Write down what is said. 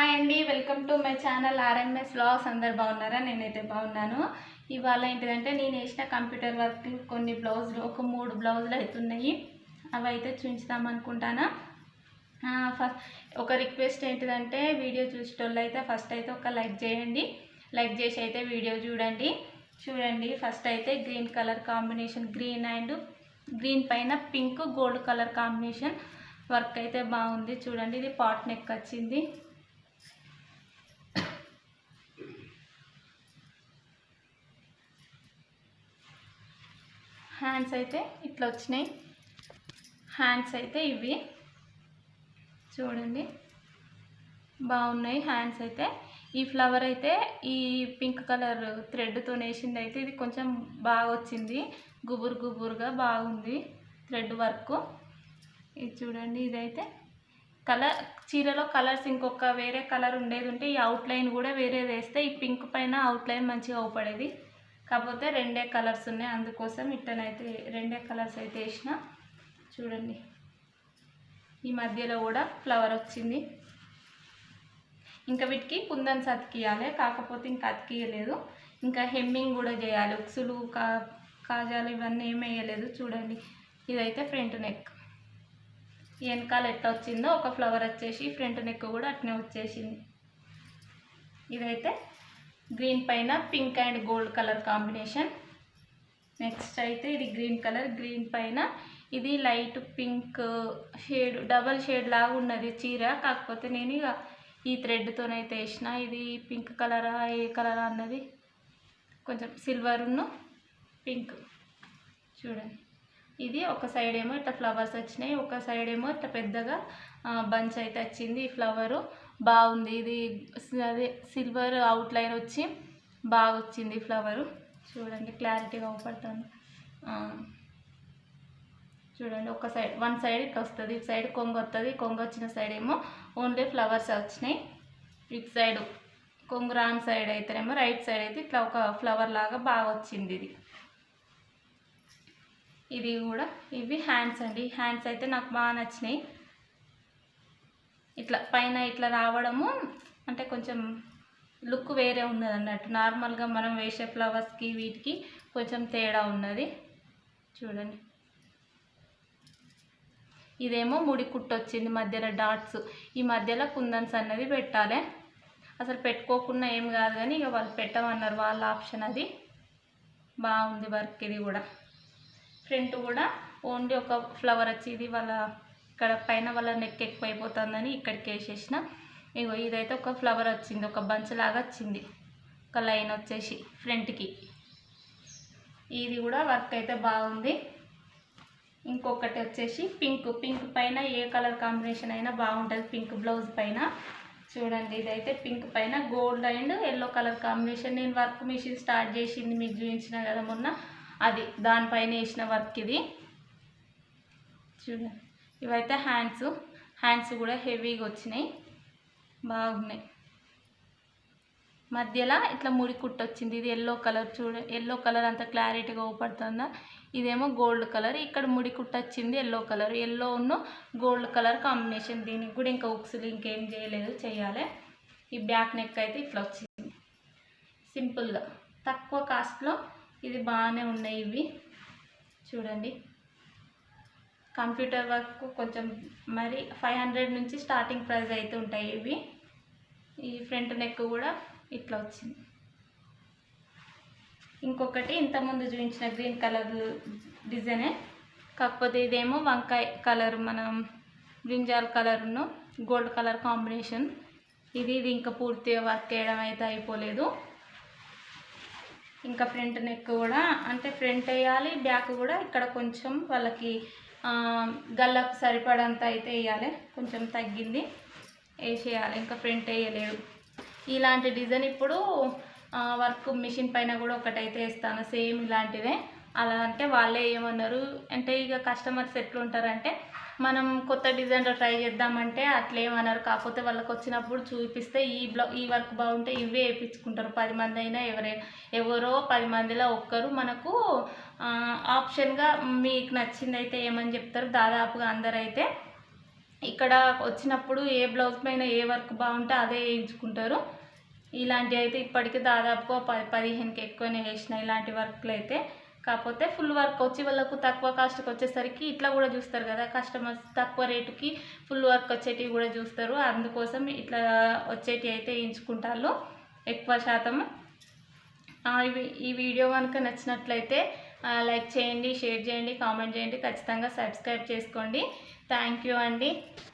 Hi అండి welcome to my channel RMS blogs అందరు బాగున్నారా? నేనైతే బాగున్నాను. ఇవాళ ఏంటిదంటే నేను వేసిన కంప్యూటర్ వర్క్ కొన్ని బ్లౌజులు ఒక మూడు బ్లౌజులు అవుతున్నాయి అవి అయితే చూపించుదాం అనుకుంటానా. ఫస్ట్ ఒక రిక్వెస్ట్ ఏంటిదంటే వీడియో చూసేటోళ్ళు అయితే ఫస్ట్ అయితే ఒక లైక్ చేయండి. లైక్ చేసి అయితే వీడియో చూడండి. చూడండి ఫస్ట్ అయితే green colour combination green and green పైన pink gold colour combination work అయితే బాగుంది. చూడండి ఇది పాట్ నెక్ వచ్చింది. హ్యాండ్స్ అయితే ఇట్లా వచ్చినాయి. హ్యాండ్స్ అయితే ఇవి. చూడండి. బాగున్నాయి హ్యాండ్స్ అయితే. ఈ ఫ్లవర్ అయితే ఈ పింక్ కలర్ థ్రెడ్తో వేసింది అయితే ఇది కొంచెం బాగా వచ్చింది. గుబురు గుబురుగా బాగుంది థ్రెడ్ వర్క్. ఇది చూడండి ఇదైతే కలర్ చీరలో కలర్స్ ఇంకొక వేరే కలర్ ఉండేది ఉంటే ఈ అవుట్లైన్ కూడా వేరేది వేస్తే ఈ పింక్ పైన అవుట్లైన్ మంచిగా అవుపడేది. కాకపోతే రెండే కలర్స్ ఉన్నాయి. అందుకోసం ఇట్టనైతే రెండే కలర్స్ అయితే వేసిన. చూడండి. ఈ మధ్యలో కూడా ఫ్లవర్ వచ్చింది. ఇంకా వీటికి కుందన్స్ అతికియాలి కాకపోతే ఇంకా అతికియలేదు ఇంకా హెమ్మింగ్ కూడా చేయాలి. ఉక్సులు కా కాజాలు ఇవన్నీ ఏం వేయలేదు. చూడండి. ఇదైతే ఫ్రంట్ నెక్. వెనకాల ఎట్లా వచ్చిందో ఒక ఫ్లవర్ వచ్చేసి ఫ్రంట్ నెక్ కూడా అట్నే వచ్చేసింది. ఇదైతే గ్రీన్ పైన pink and gold colour combination next అయితే ఇది గ్రీన్ కలర్ గ్రీన్ పైన ఇది light pink shade double shade లాగా ఉన్నది చీర. కాకపోతే నేను ఇక ఈ థ్రెడ్తోనైతే వేసిన. ఇది పింక్ కలరా ఏ కలరా అన్నది కొంచెం సిల్వర్ను పింక్ చూడండి. ఇది ఒక సైడ్ ఏమో ఇట్లా ఫ్లవర్స్ వచ్చినాయి. ఒక సైడ్ ఏమో ఇట్లా పెద్దగా బంచ్ అయితే వచ్చింది ఈ ఫ్లవరు బాగుంది. ఇది అదే సిల్వర్ అవుట్లైన్ వచ్చి బాగా వచ్చింది ఫ్లవరు. చూడండి క్లారిటీగా అవపడుతుంది చూడండి ఒక సైడ్ వన్ సైడ్ ఇట్లా వస్తుంది. ఇటు సైడ్ కొంగు వస్తుంది కొంగ వచ్చిన సైడ్ ఏమో ఓన్లీ ఫ్లవర్స్ వచ్చినాయి. ఇటు సైడ్ కొంగు రాంగ్ సైడ్ అయితేనేమో రైట్ సైడ్ అయితే ఇట్లా ఒక ఫ్లవర్ లాగా బాగా వచ్చింది ఇది. ఇది కూడా ఇవి హ్యాండ్స్ అండి. హ్యాండ్స్ అయితే నాకు బాగా నచ్చినాయి. ఇట్లా పైన ఇట్లా రావడము అంటే కొంచెం లుక్ వేరే ఉన్నది అన్నట్టు. నార్మల్గా మనం వేసే ఫ్లవర్స్కి వీటికి కొంచెం తేడా ఉన్నది. చూడండి. ఇదేమో ముడి కుట్టు వచ్చింది మధ్యలో డాట్స్. ఈ మధ్యలో కుందన్స్ అన్నది పెట్టాలి. అసలు పెట్టుకోకుండా ఏం కాదు కానీ ఇక వాళ్ళు పెట్టమన్నారు వాళ్ళ ఆప్షన్ అది. బాగుంది వర్క్ ఇది కూడా. ఫ్రంట్ కూడా ఓన్లీ ఒక ఫ్లవర్ వచ్చి ఇది వాళ్ళ ఇక్కడ పైన వాళ్ళ నెక్ ఎక్కువ అయిపోతుందని ఇక్కడికి వేసేసిన. ఇగో ఇదైతే ఒక ఫ్లవర్ వచ్చింది ఒక బంచ్ లాగా వచ్చింది. ఒక లైన్ వచ్చేసి ఫ్రంట్కి ఇది కూడా వర్క్ అయితే బాగుంది. ఇంకొకటి వచ్చేసి పింక్ పింక్ పైన ఏ కలర్ కాంబినేషన్ అయినా బాగుంటుంది. పింక్ బ్లౌజ్ పైన. చూడండి ఇదైతే పింక్ పైన gold and yellow colour combination నేను వర్క్ మిషన్ స్టార్ట్ చేసింది మీకు చూపించిన కదా మొన్న. అది దానిపైన వేసిన వర్క్ ఇది. చూడండి. ఇవైతే హ్యాండ్స్. హ్యాండ్స్ కూడా హెవీగా వచ్చినాయి. బాగున్నాయి. మధ్యలో ఇట్లా ముడి కుట్టు వచ్చింది. ఇది ఎల్లో కలర్ చూడ ఎల్లో కలర్ అంత క్లారిటీగా ఊపడుతుందా ఇదేమో గోల్డ్ కలర్ ఇక్కడ ముడి కుట్టు వచ్చింది ఎల్లో కలర్ ఎల్లో ఉన్న గోల్డ్ కలర్ కాంబినేషన్ దీనికి కూడా ఇంకా ఉక్సులు ఇంకేం చేయలేదు చేయాలి. ఈ బ్యాక్ నెక్ అయితే ఇట్లా వచ్చింది. సింపుల్గా తక్కువ కాస్ట్లో ఇది బాగానే ఉన్నాయి ఇవి. చూడండి. కంప్యూటర్ వర్క్ కొంచెం మరి ఫైవ్ హండ్రెడ్ నుంచి స్టార్టింగ్ ప్రైస్ అయితే ఉంటాయి ఇవి. ఈ ఫ్రంట్ నెక్ కూడా ఇట్లా వచ్చింది. ఇంకొకటి ఇంతకుముందు చూపించిన గ్రీన్ కలర్ డిజైనే. కాకపోతే ఇదేమో వంకాయ కలర్ మనం బ్రింజాల్ కలర్ను గోల్డ్ కలర్ కాంబినేషన్. ఇది ఇది ఇంకా పూర్తిగా వర్క్ చేయడం అయితే అయిపోలేదు. ఇంకా ఫ్రంట్ నెక్ కూడా అంటే ఫ్రంట్ వేయాలి బ్యాక్ కూడా ఇక్కడ కొంచెం వాళ్ళకి గల్లకు సరిపడంత అయితే వేయాలి. కొంచెం తగ్గింది. వేసేయాలి. ఇంకా ప్రింట్ వేయలేదు. ఇలాంటి డిజైన్ ఇప్పుడు వర్క్ మిషన్ పైన కూడా ఒకటైతే వేస్తాను. సేమ్ ఇలాంటిదే. అలా అంటే వాళ్ళే ఏమన్నారు? అంటే ఇక కస్టమర్స్ ఎట్లుంటారంటే మనం కొత్త డిజైన్లో ట్రై చేద్దామంటే అట్లా ఏమన్నారు కాకపోతే వాళ్ళకి వచ్చినప్పుడు చూపిస్తే ఈ బ్లౌ ఈ వర్క్ బాగుంటే ఇవే వేయించుకుంటారు పది మంది అయినా ఎవరైనా ఎవరో పది మందిలో ఒక్కరు మనకు ఆప్షన్గా మీకు నచ్చింది అయితే ఏమని చెప్తారు? దాదాపుగా అందరైతే ఇక్కడ వచ్చినప్పుడు ఏ బ్లౌజ్ పైన ఏ వర్క్ బాగుంటే అదే వేయించుకుంటారు. ఇలాంటివి అయితే ఇప్పటికి దాదాపుగా పది పదిహేనుకి ఎక్కువనే వేసిన ఇలాంటి వర్క్లు అయితే కాకపోతే ఫుల్ వర్క్ వచ్చి వాళ్ళకు తక్కువ కాస్ట్కి వచ్చేసరికి ఇట్లా కూడా చూస్తారు కదా కస్టమర్స్ తక్కువ రేటుకి ఫుల్ వర్క్ వచ్చేటివి కూడా చూస్తారు. అందుకోసం ఇట్లా వచ్చేటివి అయితే ఎంచుకుంటారు. ఎక్కువ శాతం. ఈ వీడియో కనుక నచ్చినట్లయితే లైక్ చేయండి షేర్ చేయండి కామెంట్ చేయండి. ఖచ్చితంగా సబ్స్క్రైబ్ చేసుకోండి. థ్యాంక్ యూ అండి.